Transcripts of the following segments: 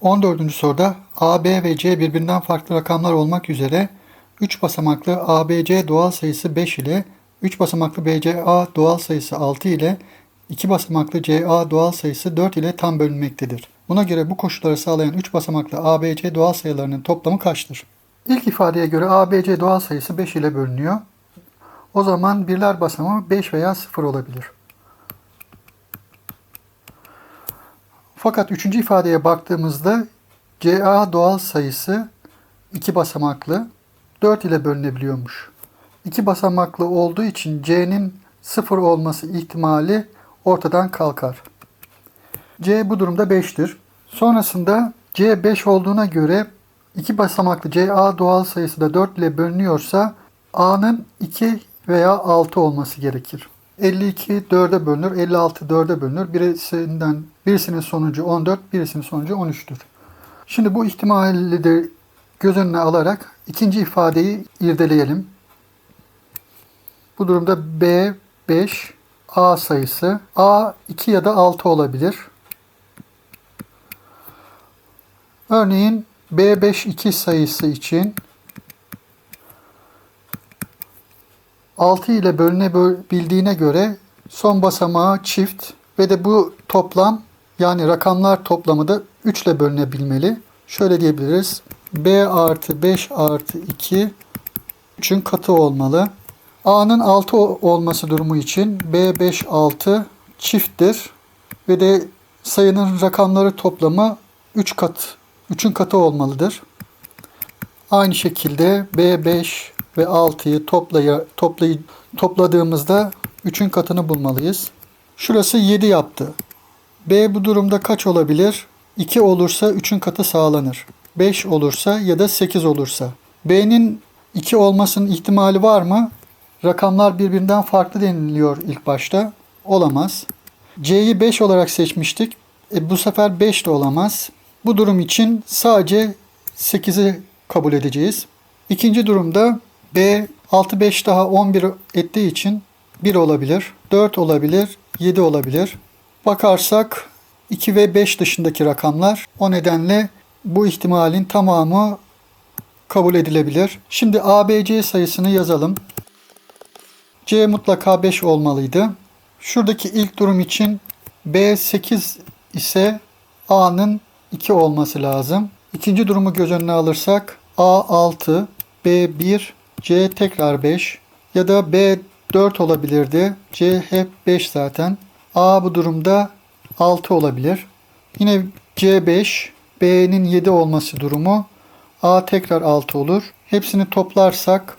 14. soruda A, B ve C birbirinden farklı rakamlar olmak üzere 3 basamaklı ABC doğal sayısı 5 ile 3 basamaklı BCA doğal sayısı 6 ile 2 basamaklı CA doğal sayısı 4 ile tam bölünmektedir. Buna göre bu koşulları sağlayan 3 basamaklı ABC doğal sayılarının toplamı kaçtır? İlk ifadeye göre ABC doğal sayısı 5 ile bölünüyor. O zaman birler basamağı 5 veya 0 olabilir. Fakat üçüncü ifadeye baktığımızda CA doğal sayısı iki basamaklı 4 ile bölünebiliyormuş. İki basamaklı olduğu için C'nin 0 olması ihtimali ortadan kalkar. C bu durumda 5'tir. Sonrasında C 5 olduğuna göre iki basamaklı CA doğal sayısı da 4 ile bölünüyorsa A'nın 2 veya 6 olması gerekir. 52 4'e bölünür, 56 4'e bölünür. Birisinden birisinin sonucu 14, birisinin sonucu 13'tür. Şimdi bu ihtimali de göz önüne alarak ikinci ifadeyi irdeleyelim. Bu durumda B 5 A sayısı A 2 ya da 6 olabilir. Örneğin B5 2 sayısı için 6 ile bölünebildiğine göre son basamağı çift ve de bu toplam yani rakamlar toplamı da 3 ile bölünebilmeli. Şöyle diyebiliriz. B artı 5 artı 2 3'ün katı olmalı. A'nın 6 olması durumu için B5 6 çifttir ve de sayının rakamları toplamı 3 kat 3'ün katı olmalıdır. Aynı şekilde B5 ve 6'yı toplaya, toplayı, topladığımızda 3'ün katını bulmalıyız. Şurası 7 yaptı. B bu durumda kaç olabilir? 2 olursa 3'ün katı sağlanır. 5 olursa ya da 8 olursa. B'nin 2 olmasının ihtimali var mı? Rakamlar birbirinden farklı deniliyor ilk başta. Olamaz. C'yi 5 olarak seçmiştik. E, bu sefer 5 de olamaz. Bu durum için sadece 8'i kabul edeceğiz. İkinci durumda B 6 5 daha 11 ettiği için 1 olabilir, 4 olabilir, 7 olabilir. Bakarsak 2 ve 5 dışındaki rakamlar o nedenle bu ihtimalin tamamı kabul edilebilir. Şimdi ABC sayısını yazalım. C mutlaka 5 olmalıydı. Şuradaki ilk durum için B 8 ise A'nın 2 olması lazım. İkinci durumu göz önüne alırsak A 6, B 1, C tekrar 5 ya da B 4 olabilirdi. C hep 5 zaten. A bu durumda 6 olabilir. Yine C 5, B'nin 7 olması durumu A tekrar 6 olur. Hepsini toplarsak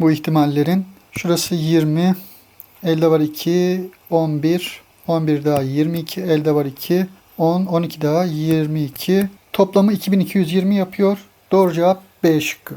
bu ihtimallerin şurası 20, elde var 2, 11, 11 daha 22, elde var 2, 10, 12 daha 22. Toplamı 2220 yapıyor. Doğru cevap B şıkkı.